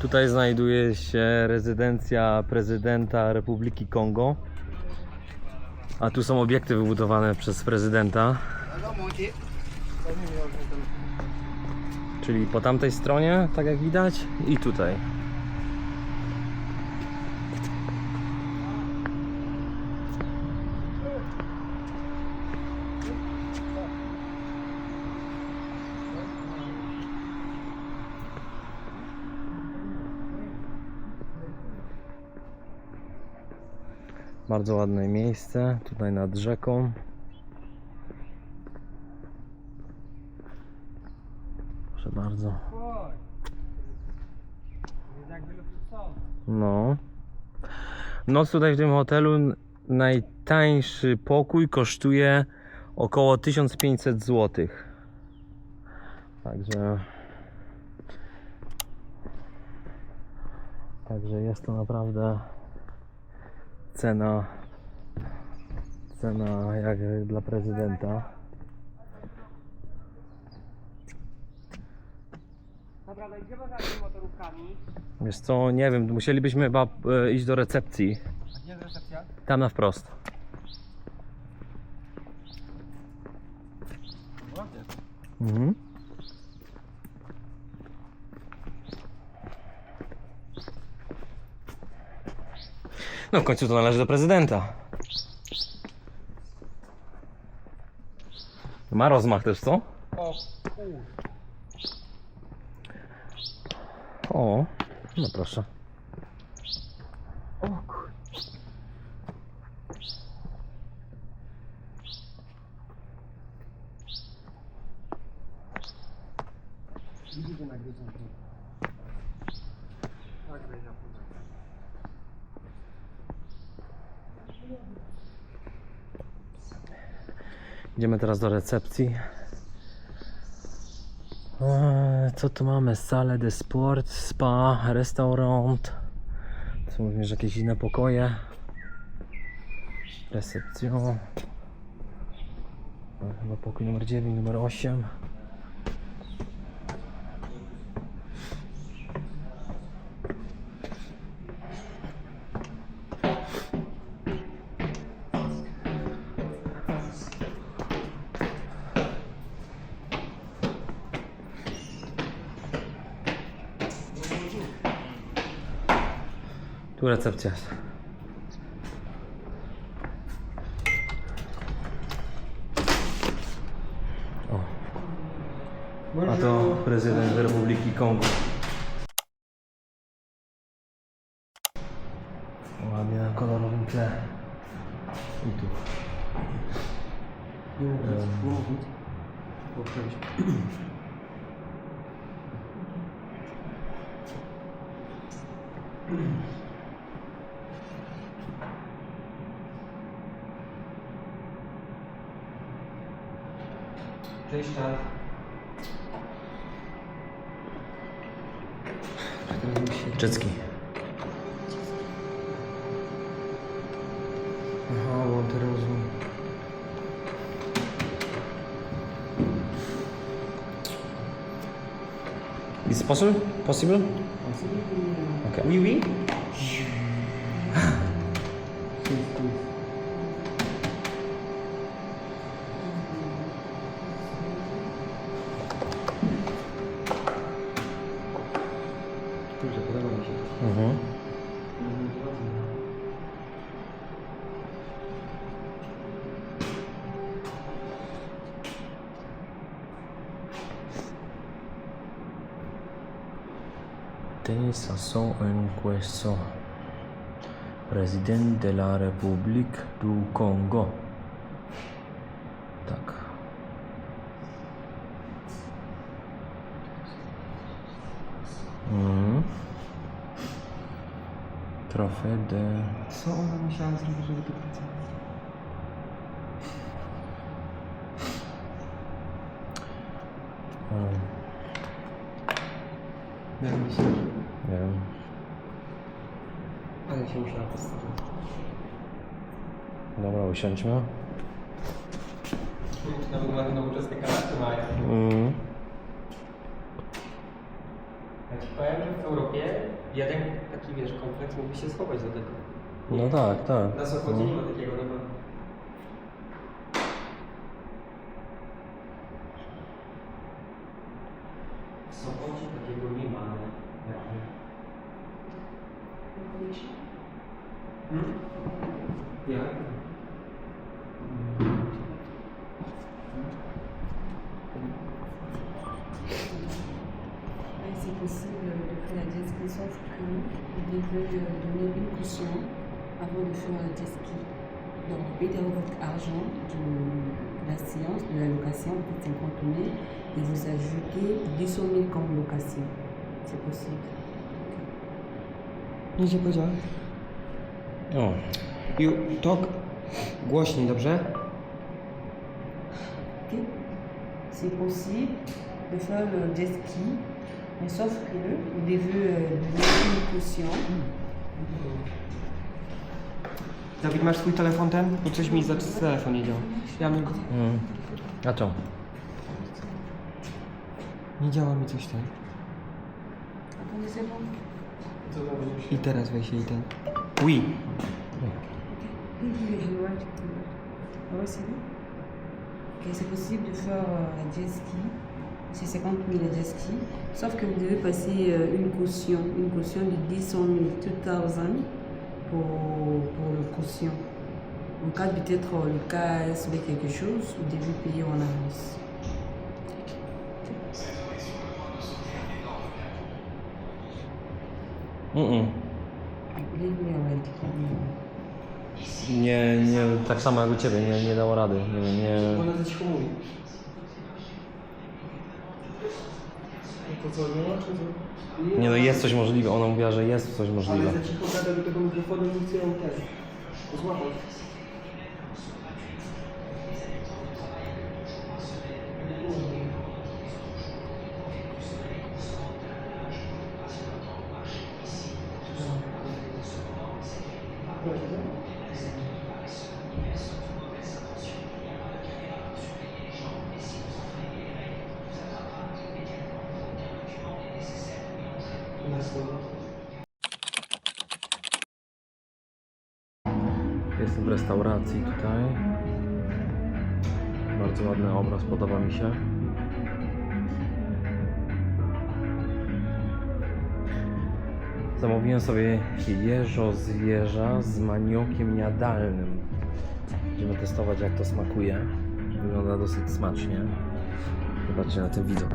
Tutaj znajduje się rezydencja prezydenta Republiki Kongo. A tu są obiekty wybudowane przez prezydenta. Czyli po tamtej stronie, tak jak widać, i tutaj. Bardzo ładne miejsce, tutaj nad rzeką. Proszę bardzo. No. Noc tutaj w tym hotelu najtańszy pokój kosztuje około 1500 zł. Także Także jest to naprawdę cena cena jak dla prezydenta. Dobra, no idziemy za tymi motorówkami. Wiesz co, nie wiem, musielibyśmy chyba e, iść do recepcji. A gdzie jest recepcja? Tam na wprost. Ładnie. Mhm. No w końcu to należy do prezydenta. Ma rozmach też, co? O. O, no proszę. O kur... Widzicie na gryzą tu. Tak, wejdę Idziemy teraz do recepcji. Eee, Co tu mamy? Salę de sport, spa, restaurant. Są również jakieś inne pokoje. Recepcją. Chyba pokój numer 9, numer 8. Tu recepcja. O. A to prezydent Republiki Kongo. Ładnie na kolorowym tle. I tu. Um. 20 lat. Czycki. Aha, bo teraz rozumiem. Is possible? Possible? Possible. Okay. Oui, oui. Tensação en questo Presidente della Repubblica do Congo. Tak. Mhm. Trofę de... Co ona musiała zrobić, żeby to pracować? Mm, Jak myślisz? Nie wiem. Ale się musiała postawić. Dobra, usiądźmy. Nowy, nowoczesne kanaty mają. Mm. Ja ci powiem, że w Europie jeden taki, wiesz, kompleks mógłby się schować do tego. No tak, tak. Na Sopocie No. nie ma takiego, no bo... sauf que vous devez euh, donner une caution avant de faire la jet ski. Donc vous d'abord votre argent de la séance, de la location, peut-être 50 000, et vous ajoutez 10 000 comme location. C'est possible. Nic nie powiedziałem. O, You talk głośniej, dobrze? Ok C'est possible de faire le jet ski, mais sauf que vous devez euh, une caution. Dawid, masz swój telefon ten? Bo coś mi za telefon nie działa. Ja bym go... mm. A to? Nie działa mi coś ten. Attendez, c'est bon I teraz weź jej ten. Oui. Ah ouais, c'est bon. Ok, c'est possible de faire euh, un jet ski. C'est 50 000 le jet ski. Sauf que vous devez passer euh, une caution. Une caution de 10 000, 2000 pour, pour le caution. En cas de peut-être euh, le cas serait quelque chose, vous devez payer en avance. Me already. Nie, nie, tak samo jak u Ciebie, nie, nie dało rady. Nie, nie. Ona cicho mówi. To co, nie ma czy co? nie no, jest coś możliwe. Ona mówiła, że jest coś możliwe. Ale za cicho gada do tego mikrofonu nie chce ją też. Jestem w restauracji tutaj. Bardzo ładny obraz, podoba mi się. Zamówiłem sobie jeżo zwierza z maniokiem jadalnym. Będziemy testować jak to smakuje. Wygląda dosyć smacznie. Zobaczcie na ten widok.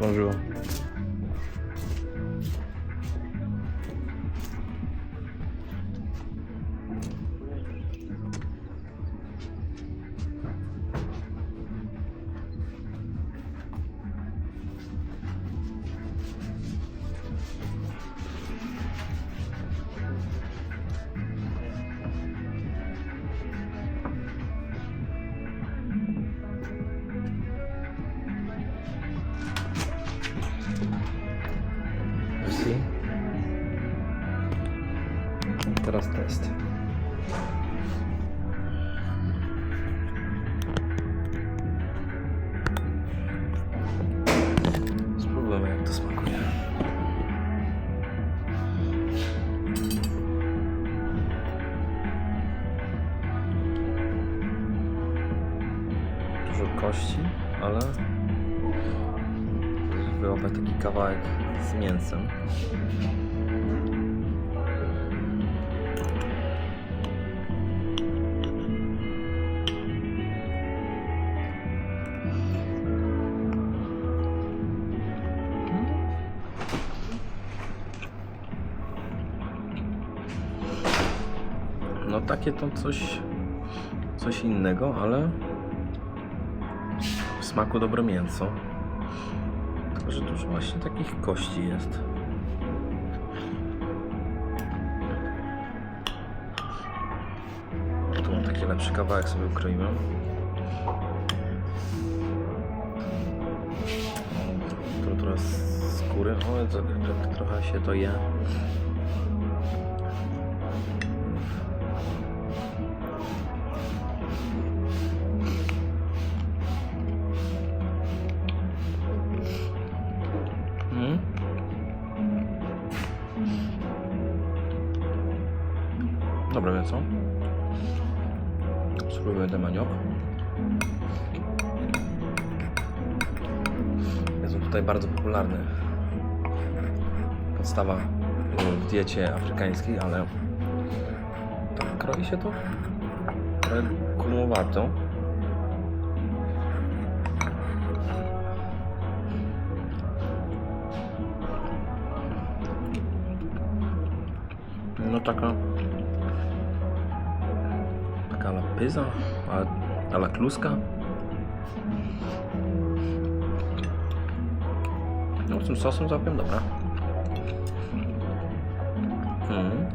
Bonjour. Spróbujemy jak to smakuje. Dużo kości, ale wyłapać taki kawałek z mięsem. Takie to coś, coś innego, ale w smaku dobre mięso. Tylko, że dużo właśnie takich kości jest. Tu mam taki lepszy kawałek sobie ukroiłem. Tu trochę skóry. O, trochę się to je. Spróbujemy ten maniok. Jest on tutaj bardzo popularny. Podstawa y, w diecie afrykańskiej, ale tak kroi się to trochę kurmowato. No taka taka la pyza, a, a la kluska. No z tym sosem całkiem dobra. Mm.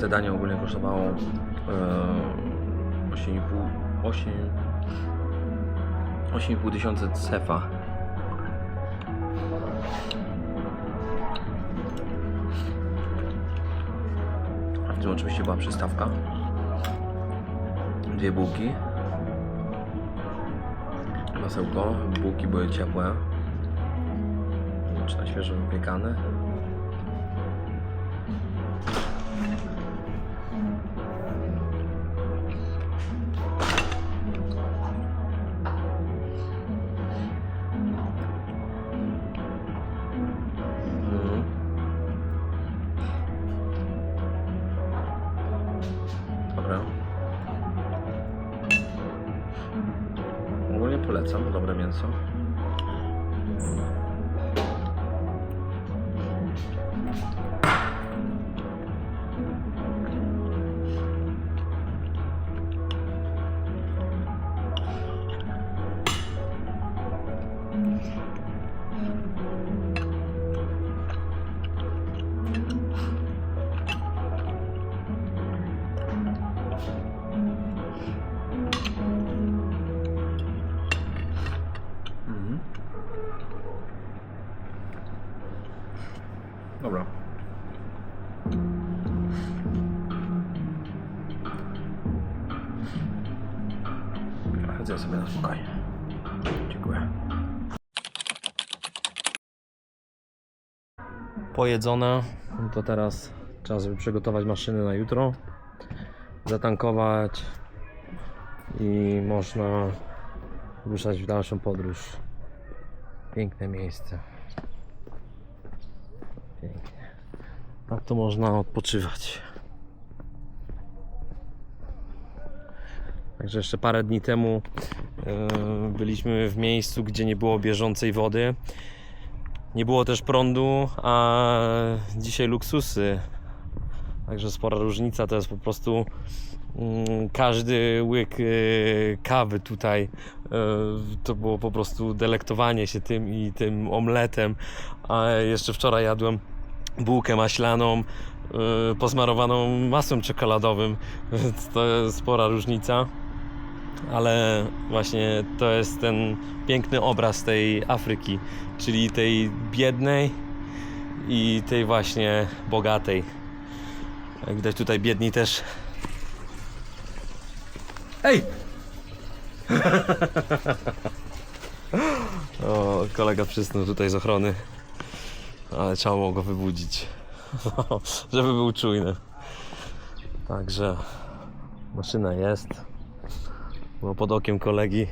Te danie ogólnie kosztowało e, 8,5 8 8,5 tysiące cefa. W tym oczywiście była przystawka. Dwie bułki. Masełko. Bułki były ciepłe. Czy na świeżo wypiekane. Polecam, dobre mięso. Dobra. Chodzę sobie na spokojnie. Dziękuję. Pojedzone, no to teraz czas, żeby przygotować maszyny na jutro, zatankować i można ruszać w dalszą podróż. Piękne miejsce. Tak to można odpoczywać. Także jeszcze parę dni temu yy, byliśmy w miejscu, gdzie nie było bieżącej wody. Nie było też prądu, a dzisiaj luksusy. Także spora różnica to jest po prostu mm, każdy łyk yy, kawy tutaj yy, to było po prostu delektowanie się tym i tym omletem. A jeszcze wczoraj jadłem bułkę maślaną yy, posmarowaną masłem czekoladowym. Więc to jest spora różnica. Ale właśnie to jest ten piękny obraz tej Afryki, czyli tej biednej i tej właśnie bogatej. Jak widać tutaj biedni też. Ej! o, kolega przysnął tutaj z ochrony, ale trzeba było go wybudzić, żeby był czujny. Także maszyna jest. Było pod okiem kolegi.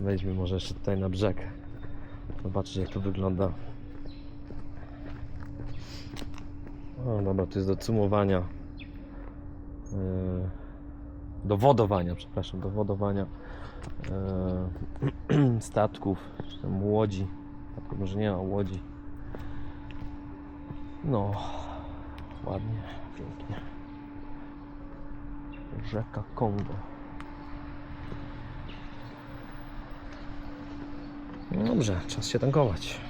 Wejdźmy może jeszcze tutaj na brzeg. Zobaczyć jak to wygląda. O, dobra, to jest do cumowania. Yy, do wodowania, przepraszam, do wodowania yy, statków, czy tam łodzi. Może nie ma łodzi. No, ładnie, pięknie. Rzeka Kongo. No dobrze, czas się tankować.